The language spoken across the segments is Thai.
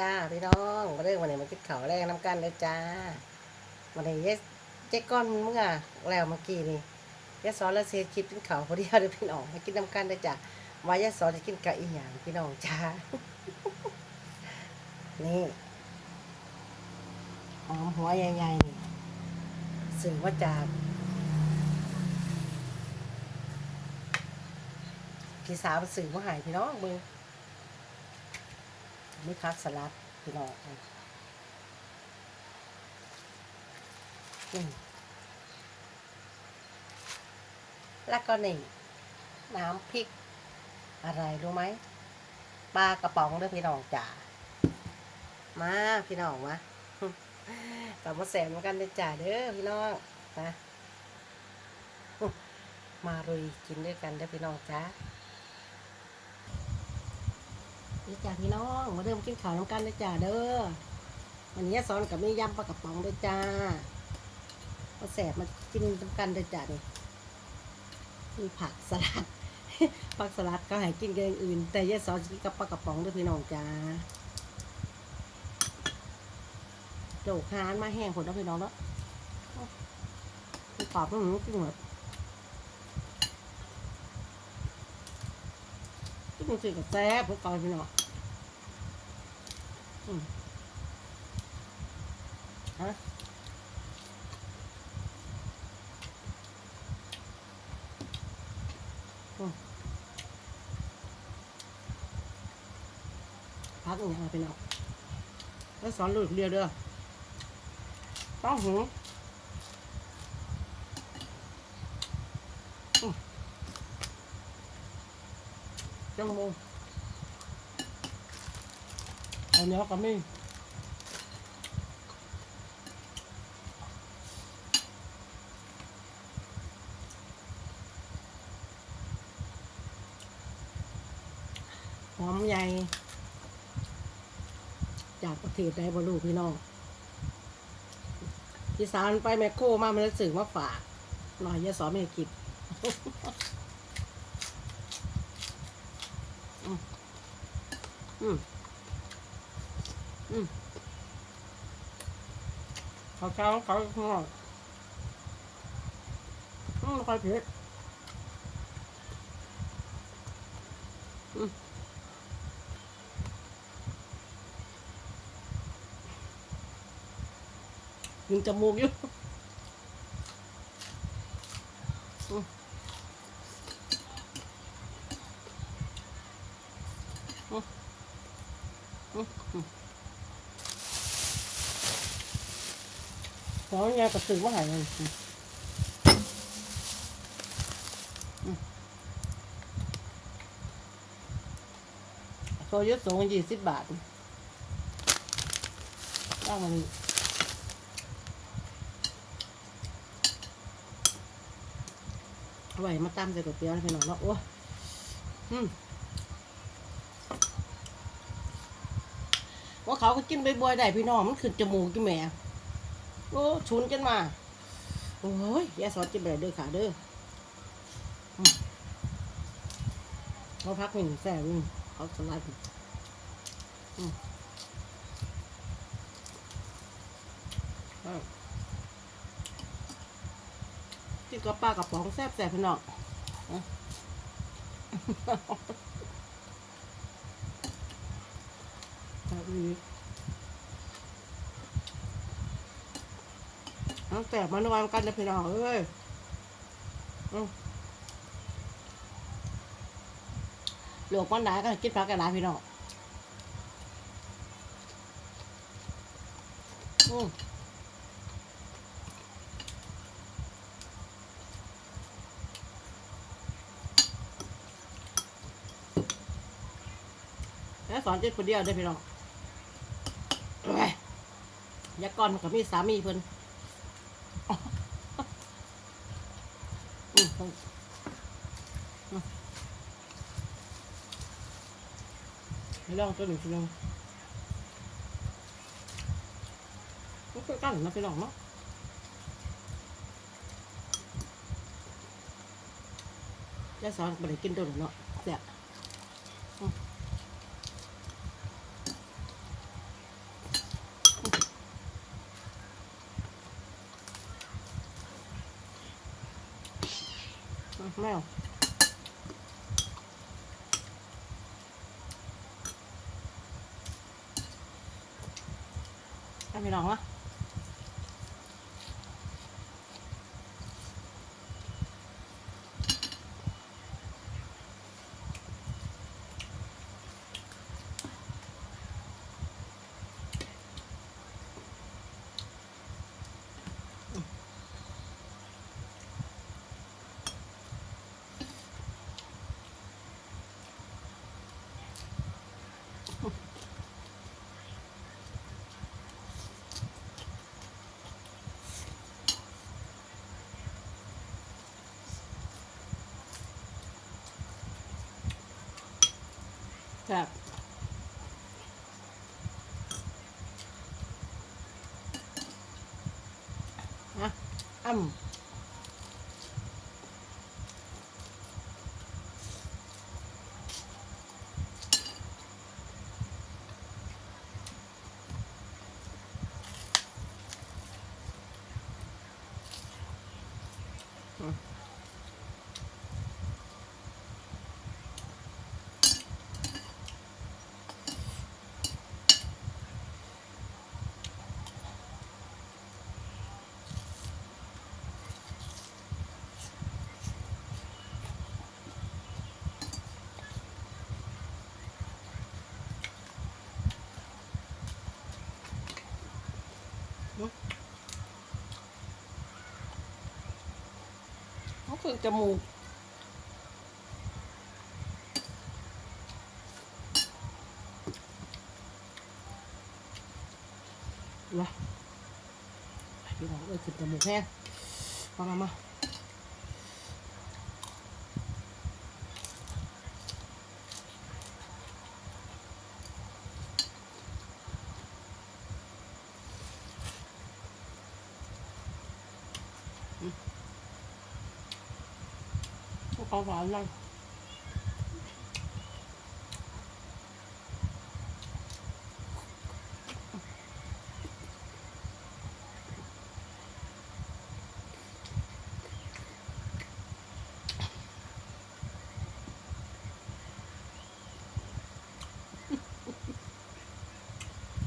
จ้าพี่น้องมาเรื่องวันนี้มาคิดข่าวแรงน้ำกันเลยจ้าวันนี้เยสเจ๊ก้อนเมื่อแล้วเมื่อกี้นี่ยะสอนและเสียคลิปกินข่าวพอดีเอาเดี๋ยวพี่น้องมากินน้ำกันเลยจ้าวายะสอนจะกินกับอีหยังพี่น้องจ้านี่หอมหัวใหญ่ๆนี่สื่อว่าจากพี่สาวสื่อว่าหายพี่น้องมึง นี่คักสลัดพี่น้องแล้วก็นี่ น้ำพริก อะไรรู้ไหมปลากระป๋องด้อพี่น้องจ๋ามาพี่น้องมากลับมาแสมกันเด้จ้าเด้อพี่น้องนะมารุยกินด้วยกันเด้อพี่น้องจ้า นี่จ้าพี่น้องมาเริ่มกินข้าวน้ำกันเลยจ้าเด้อวันนี้สอนกับมียำปลากระป๋องด้วยจ้ามาแสบมากินน้ำกันด้วยจ้านี่มีผักสลัดผักสลัดก็ให้กินกับอย่างอื่น แต่ยายสอนกินกับปลากระป๋องด้วยพี่น้องจ้าโจกฮานมาแห้งผลแล้วพี่น้องแล้วกรอบมันหมูกินหมดกินมันสิกับแซ่บพวกกอนพี่องอืมฮะอืมพักอย่างไรพี่น้อง แล้วสอนลูกเดียวเด้อต้องหูอืมจังโมง เอาเนี้ยก็มีหอมใหญ่จากประเทศใดบรูพี่น้องพี่สาวมันไปแมคโครมามันสื่อมาฝากหน่อยยาสอนไม่ให้กินอืมอืมอืม เขาเช้าเขาข้างนอกอืมไม่ค่อยเผ็ดยิงจมูกอยู่อืมอืมอืมอืมขอแง กระสือว่าหายเลยโซยุสูงยี่สิบบาทตั้งมันเอาไว้มาตั้มใส่ก๋วยเตี๋ยวนะพี่น้องเนาะโอ้อืมว่าเขาก็กินใบบัวได้พี่น้องมันขึ้นจมูกกินแหม่ โอ้ชุนกันมา โอ้ยย่สอนกินแบบเด้อขาเด้อเขาพักหนึ่งแซ่บเขาสลัดอืมอ้าวกินกับปลากระป๋องแซ่บแซ่บพี่น้องอะแบบ นี้เอาแตกมานวานกันนะพี่น้องเอ้ยหลวกมันได้ก็กินผักกันได้พี่น้องอืมแล้วสอนเจ็ดคนเดียวได้พี่น้องยอยากก่อนมันก็มีสามีเพิ่น ไม่ลองตัวหนึ่งทีนึงมันคือกันนะพี่น้องเนาะยาสอนไม่ได้กินตัวหนึ่งเนาะแซ่บ แมวให้พี่น้องวะ ครับฮะอ้ำ เขาคือจมูกวะพี่น้องเอ้ยขึ้นจมูกแห้งฟังเอาม เอาหวานเลย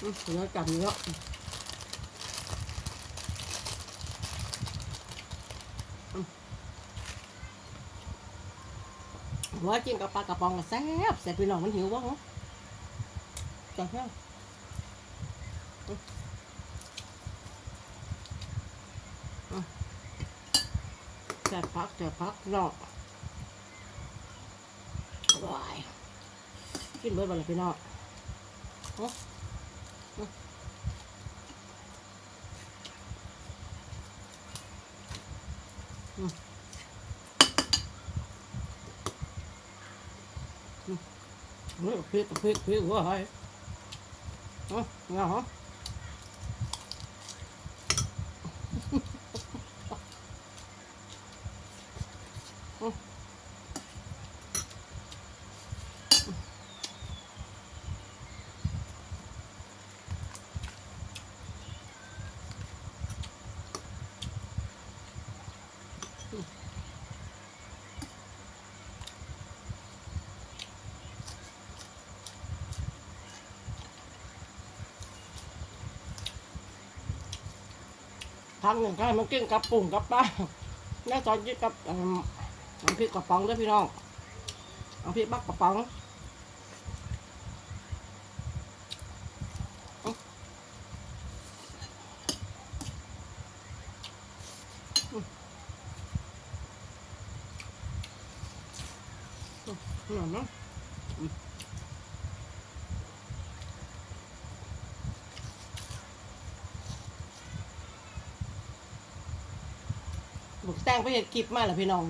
อืมเนื้อจับเนื้อ หัวจิ้มกับปลากระป๋องก็แซ่บแซ่บพี่น้องมันหิววะเหรอจังแค่แซ่บพักแซ่บพักเนาะว้ายกินเบิร์ดบ่ล่ะพี่น้องอืม เฮ้ย พริกพริกพริกหัวหายเอ๋อเงาเหรอ ทำอย่างไรมันกินกับปุ่งกับปลาแล้วตอนกินกับเอิ่มน้ำพริกกระป๋องด้วยพี่น้องน้ำพริกบักกระป๋องอืมเนาะ บุกแตงไปเห็ดคลิปมาแล้วพี่น้อง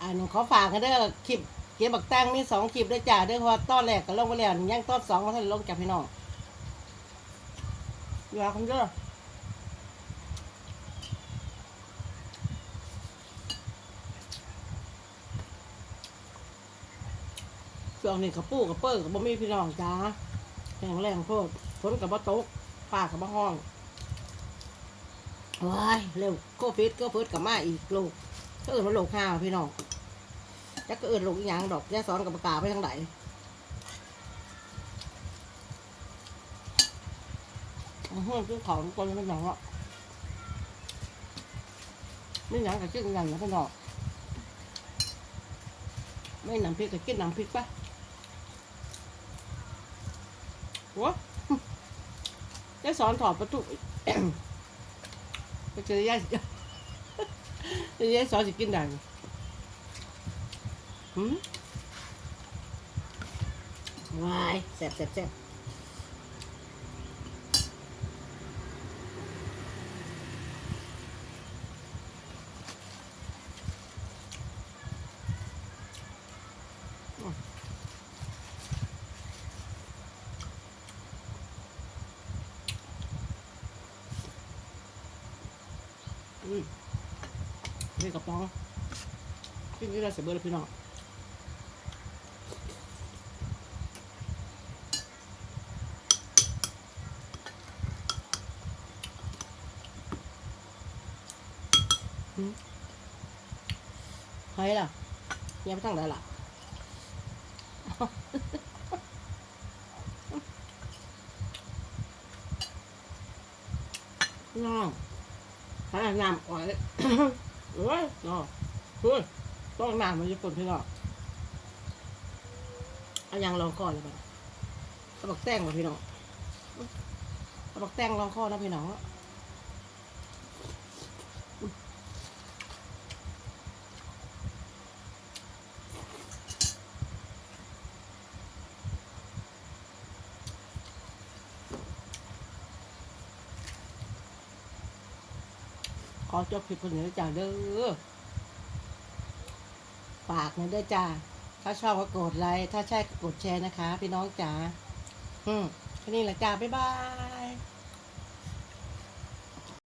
อันนี้ขอฝากกันเด้อคลิปเก็บบักแตงมีสองคลิปด้วยจ้าเด้อเพราะว่าตอนแรกก็ลงไปแล้วยังตอนสองมาทันลงจากพี่น้องอย่าคนเด้อช่วงนี้กระปูกระเปิ้ลกับบ่มีพี่น้องจ้าแข็งแรงโพดฝนกับบ่ตกฟ้ากับบ่ห้อง ว้ายเร็วโคฟิดก็ฟิดกับมาอีกลูกก็เอิญว่าโลกห้าพี่น้องจักก็เอิญโลกอีหยังดอกแย่าซ้อนกับปากกาไปทางไหนอือหือซื้อของคนเป็นหนังอะไม่หนังกับกินหนังนะพี่น้องไม่หนังพริกกับกินหนังพริกปะหัวย่าซ้อนถอดประตู ก็จะย่าจะย่าซอสิกินได้หมหืมวายแซ่บแซ่บแซ่บ นี่กระป๋องกินนี่ได้เสียเบอร์เลยพี่น้องหืมใครล่ะยังไปทางไหนล่ะน้องหาน้ำอ่อย เอ้ยน้องเฮ้ยต้องนานมันจะฝนพี่น้องเอายังลองคอเลยป่ะกระบอกแต้งป่ะพี่น้องกระบอกแต้งลองข้อนะพี่น้อง อจบคลิปคนนี้จ้าเด้อฝากนะเด้วยจ้าถ้าชอบก็กดไลค์ถ้าใช่ก็กดแชร์นะคะ พี่น้องจ๋าอืมแค่นี้แหละจ้าบ๊ายบาย